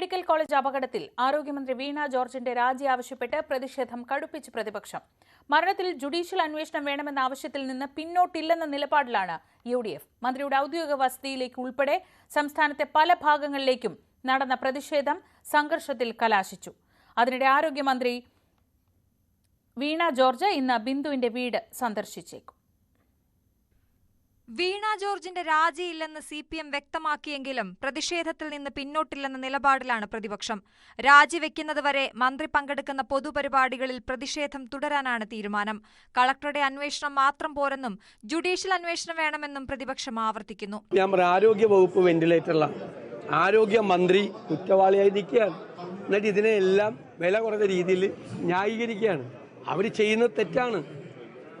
Medical college അപകടത്തിൽ ആരോഗ്യമന്ത്രി വീണ ജോർജിന്റെ രാജി ആവശ്യപ്പെട്ട് പ്രതിഷേധം കടുപ്പിച്ച് പ്രതിപക്ഷം. മരണത്തിൽ ജുഡീഷ്യൽ അന്വേഷണം വേണമെന്ന ആവശ്യത്തിൽ നിന്ന് പിന്നോട്ടില്ലെന്ന നിലപാടിലാണ് യു ഡി എഫ്. മന്ത്രിയുടെ ഔദ്യോഗിക വസതിയിലേക്ക് ഉൾപ്പെടെ സംസ്ഥാനത്തെ പല ഭാഗങ്ങളിലേക്കും നടന്ന പ്രതിഷേധം സംഘർഷത്തിൽ കലാശിച്ചു. അതിനിടെ ആരോഗ്യമന്ത്രി വീണ ജോർജ് ഇന്ന് ബിന്ദുവിന്റെ വീട് സന്ദർശിച്ചേക്കും. വീണ ജോർജിന്റെ രാജിയില്ലെന്ന് സി പി എം വ്യക്തമാക്കിയെങ്കിലും പ്രതിഷേധത്തിൽ നിന്ന് പിന്നോട്ടില്ലെന്ന നിലപാടിലാണ് പ്രതിപക്ഷം. രാജിവെക്കുന്നതുവരെ മന്ത്രി പങ്കെടുക്കുന്ന പൊതുപരിപാടികളിൽ പ്രതിഷേധം തുടരാനാണ് തീരുമാനം. കളക്ടറുടെ അന്വേഷണം മാത്രം പോരെന്നും ജുഡീഷ്യൽ അന്വേഷണം വേണമെന്നും പ്രതിപക്ഷം ആവർത്തിക്കുന്നു. ആരോഗ്യ വകുപ്പ് ആരോഗ്യ മന്ത്രി കുറ്റവാളിയായി നിൽക്കുകയാണ്. എന്നിട്ട് ഇതിനെല്ലാം വില കുറഞ്ഞ രീതിയിൽ ന്യായീകരിക്കുകയാണ്. അവർ ചെയ്യുന്നത് തെറ്റാണ്.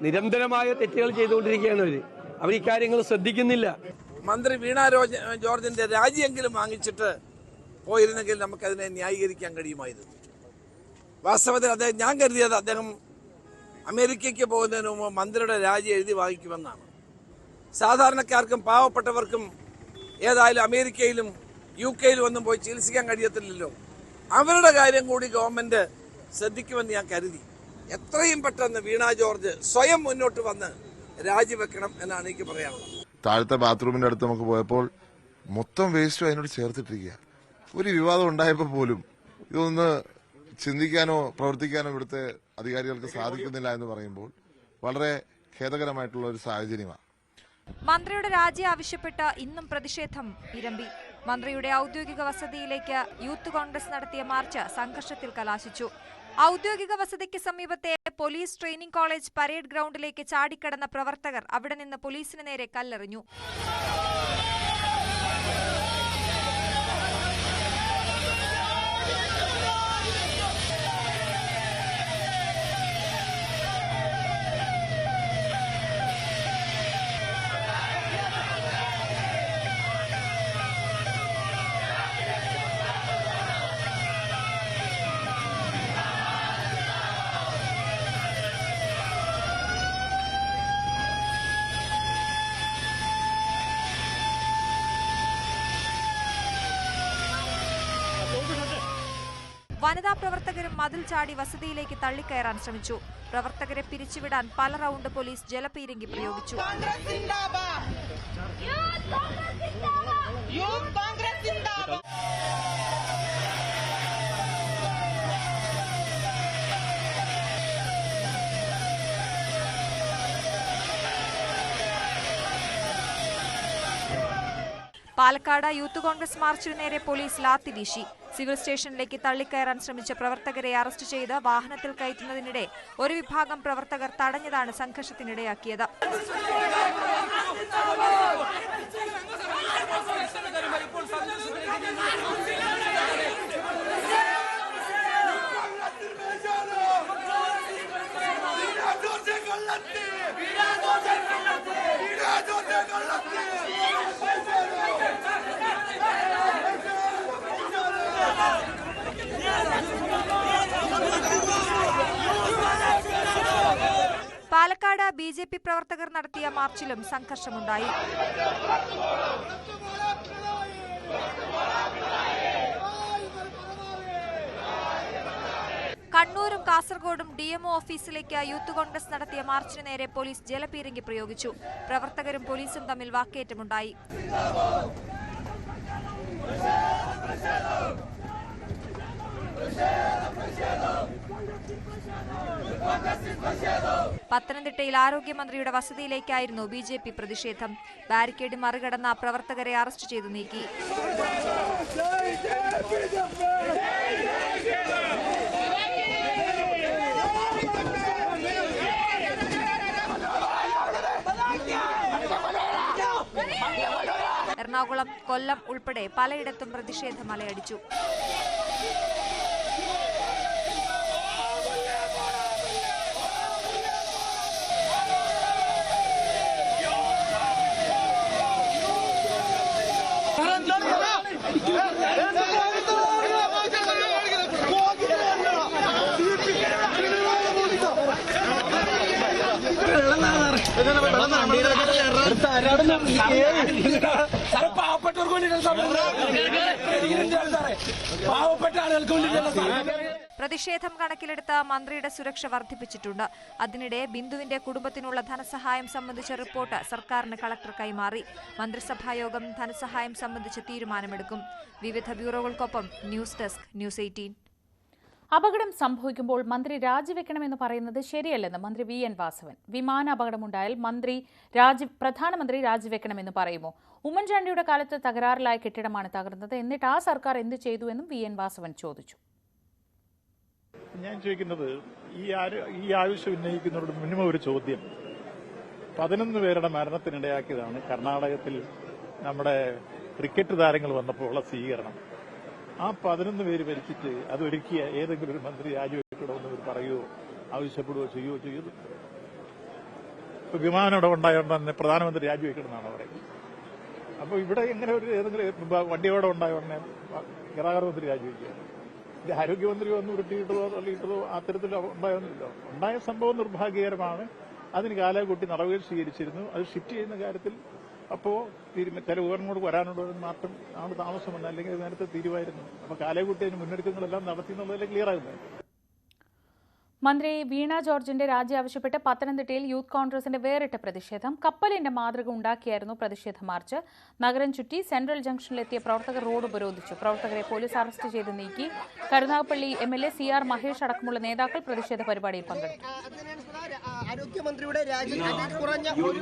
നിരന്തരമായ തെറ്റുകൾ ചെയ്തുകൊണ്ടിരിക്കുകയാണ് അവർ അവർ ഇക്കാര്യങ്ങൾ ശ്രദ്ധിക്കുന്നില്ല. മന്ത്രി വീണ ജോർജ് ജോർജിന്റെ രാജിയെങ്കിലും വാങ്ങിച്ചിട്ട് പോയിരുന്നെങ്കിൽ നമുക്കതിനെ ന്യായീകരിക്കാൻ കഴിയുമായിരുന്നു. വാസ്തവത്തിൽ അദ്ദേഹം ഞാൻ കരുതിയത് അദ്ദേഹം അമേരിക്കയ്ക്ക് പോകുന്നതിന് മുമ്പ് മന്ത്രിയുടെ രാജി എഴുതി വാങ്ങിക്കുമെന്നാണ്. സാധാരണക്കാർക്കും പാവപ്പെട്ടവർക്കും ഏതായാലും അമേരിക്കയിലും യു കെയിലും ഒന്നും പോയി ചികിത്സിക്കാൻ കഴിയത്തില്ലല്ലോ. അവരുടെ കാര്യം കൂടി ഗവൺമെന്റ് ശ്രദ്ധിക്കുമെന്ന് ഞാൻ കരുതി. എത്രയും പെട്ടെന്ന് വീണ ജോർജ് സ്വയം മുന്നോട്ട് വന്ന് രാജിവെക്കണം എന്നാണ് എനിക്ക് പറയാനുള്ളത്. താഴത്തെ ബാത്റൂമിന്റെ അടുത്ത് നമുക്ക് പോയപ്പോൾ മൊത്തം വേസ്റ്റും അതിനോട് ചേർത്തിട്ടിരിക്കുക. ഒരു വിവാദം ഉണ്ടായപ്പോൾ പോലും ഇതൊന്ന് ചിന്തിക്കാനോ പ്രവർത്തിക്കാനോ ഇവിടുത്തെ അധികാരികൾക്ക് സാധിക്കുന്നില്ല എന്ന് പറയുമ്പോൾ വളരെ ഖേദകരമായിട്ടുള്ള ഒരു സാഹചര്യമാണ്. മന്ത്രിയുടെ രാജി ആവശ്യപ്പെട്ട് ഇന്നും പ്രതിഷേധം ഇരമ്പി. മന്ത്രിയുടെ ഔദ്യോഗിക വസതിയിലേക്ക് യൂത്ത് കോൺഗ്രസ് നടത്തിയ മാർച്ച് സംഘർഷത്തിൽ കലാശിച്ചു. ഔദ്യോഗിക വസതിക്ക് സമീപത്തെ പോലീസ് ട്രെയിനിംഗ് കോളേജ് പരേഡ് ഗ്രൗണ്ടിലേക്ക് ചാടിക്കടന്ന പ്രവർത്തകർ അവിടെ നിന്ന് പോലീസിന് നേരെ കല്ലെറിഞ്ഞു. വനിതാ പ്രവർത്തകരും മതിൽ ചാടി വസതിയിലേക്ക് തള്ളിക്കയറാൻ ശ്രമിച്ചു. പ്രവർത്തകരെ പിരിച്ചുവിടാൻ പല റൗണ്ട് പോലീസ് ജലപീരങ്കി പ്രയോഗിച്ചു. പാലക്കാട് യൂത്ത് കോൺഗ്രസ് മാർച്ചിനു നേരെ പോലീസ് ലാത്തി വീശി. സിവിൽ സ്റ്റേഷനിലേക്ക് തള്ളിക്കയറാൻ ശ്രമിച്ച പ്രവർത്തകരെ അറസ്റ്റ് ചെയ്ത് വാഹനത്തിൽ കയറ്റുന്നതിനിടെ ഒരു വിഭാഗം പ്രവർത്തകർ തടഞ്ഞതാണ് സംഘർഷത്തിനിടയാക്കിയത്. പാലക്കാട് ബി ജെ പി പ്രവർത്തകർ നടത്തിയ മാർച്ചിലും സംഘർഷമുണ്ടായി. കണ്ണൂരും കാസർഗോഡും ഡി എംഒ ഓഫീസിലേക്ക് യൂത്ത് കോൺഗ്രസ് നടത്തിയ മാർച്ചിന് നേരെ പോലീസ് ജലപീരങ്കി പ്രയോഗിച്ചു. പ്രവർത്തകരും പോലീസും തമ്മിൽ വാക്കേറ്റമുണ്ടായി. പത്തനംതിട്ടയിൽ ആരോഗ്യമന്ത്രിയുടെ വസതിയിലേക്കായിരുന്നു ബി ജെ പി പ്രതിഷേധം. ബാരിക്കേഡ് മറികടന്ന പ്രവർത്തകരെ അറസ്റ്റ് ചെയ്തു നീക്കി. എറണാകുളം കൊല്ലം ഉൾപ്പെടെ പലയിടത്തും പ്രതിഷേധം അലയടിച്ചു പ്രതിഷേധം കണക്കിലെടുത്ത് മന്ത്രിയുടെ സുരക്ഷ വർദ്ധിപ്പിച്ചിട്ടുണ്ട്. അതിനിടെ ബിന്ദുവിന്റെ കുടുംബത്തിനുള്ള ധനസഹായം സംബന്ധിച്ച റിപ്പോർട്ട് സർക്കാരിന് കളക്ടർ കൈമാറി. മന്ത്രിസഭായോഗം ധനസഹായം സംബന്ധിച്ച് തീരുമാനമെടുക്കും. വിവിധ ബ്യൂറോകൾക്കൊപ്പം ന്യൂസ് ഡെസ്ക് ന്യൂസ് എയ്റ്റീൻ. അപകടം സംഭവിക്കുമ്പോൾ മന്ത്രി രാജിവെക്കണമെന്ന് പറയുന്നത് ശരിയല്ലെന്ന് മന്ത്രി വി എൻ വാസവൻ. വിമാന അപകടമുണ്ടായാൽ മന്ത്രി രാജി പ്രധാനമന്ത്രി രാജിവെക്കണമെന്ന് പറയുമോ? ഉമ്മൻചാണ്ടിയുടെ കാലത്ത് തകരാറിലായ കെട്ടിടമാണ് തകർന്നത്. എന്നിട്ട് ആ സർക്കാർ എന്ത് ചെയ്തു എന്നും വി എൻ വാസവൻ ചോദിച്ചു. ഞാൻ ചോദിക്കുന്നത് ഈ ഈ ആവശ്യം ഉന്നയിക്കുന്നവരുടെ മിനിമം ഒരു ചോദ്യം. പതിനൊന്ന് പേരുടെ മരണത്തിനിടയാക്കിയതാണ് കർണാടകത്തിൽ നമ്മുടെ ക്രിക്കറ്റ് താരങ്ങൾ വന്നപ്പോഴുള്ള സ്വീകരണം. ആ പതിനൊന്ന് പേര് മരിച്ചിട്ട് അത് ഒരുക്കിയ ഏതെങ്കിലും ഒരു മന്ത്രി രാജിവെക്കണമെന്ന് അവർ പറയുകയോ ആവശ്യപ്പെടുകയോ ചെയ്യുകയോ ചെയ്യുന്നു ഇപ്പൊ വിമാനം ഉണ്ടായതുകൊണ്ട് തന്നെ പ്രധാനമന്ത്രി രാജിവെക്കണമെന്നാണ് പറയുന്നത്. അപ്പൊ ഇവിടെ എങ്ങനെ ഒരു ഏതെങ്കിലും വണ്ടിയോടെ ഉണ്ടായ ഉടനെ ഗതാഗത മന്ത്രി രാജിവെക്കുക. ഇത് ആരോഗ്യമന്ത്രി വന്ന് ഉരുട്ടിയിട്ടതോ തള്ളിയിട്ടതോ അത്തരത്തിൽ ഉണ്ടായൊന്നുമില്ല. ഉണ്ടായ സംഭവം നിർഭാഗ്യകരമാണ്. അതിന് കാലകൂട്ടി നടപടികൾ സ്വീകരിച്ചിരുന്നു. അത് ഷിഫ്റ്റ് ചെയ്യുന്ന കാര്യത്തിൽ അപ്പോ ചില ഉപകരണങ്ങൾ വരാനുള്ളതിന് മാത്രം ആണ് താമസം വന്നത് അല്ലെങ്കിൽ നേരത്തെ തീരുമായിരുന്നു. അപ്പൊ കാലേക്കുട്ടി അതിന് മുന്നൊരുക്കങ്ങളെല്ലാം നടത്തി എന്നുള്ളതിൽ ക്ലിയർ ആകുന്നത്? മന്ത്രി വീണ ജോർജിന്റെ രാജി ആവശ്യപ്പെട്ട് പത്തനംതിട്ടയിൽ യൂത്ത് കോൺഗ്രസിന്റെ വേറിട്ട പ്രതിഷേധം. കപ്പലിന്റെ മാതൃക ഉണ്ടാക്കിയായിരുന്നു പ്രതിഷേധ മാർച്ച്. നഗരം ചുറ്റി സെൻട്രൽ ജംഗ്ഷനിലെത്തിയ പ്രവർത്തകർ റോഡ് ഉപരോധിച്ചു. പ്രവർത്തകരെ പോലീസ് അറസ്റ്റ് ചെയ്ത് നീക്കി. Karunagappally M L A C R Mahesh അടക്കമുള്ള നേതാക്കൾ പ്രതിഷേധ പരിപാടിയിൽ പങ്കെടുത്തു. ആരോഗ്യമന്ത്രിയുടെ രാജി കുറഞ്ഞ ഒരു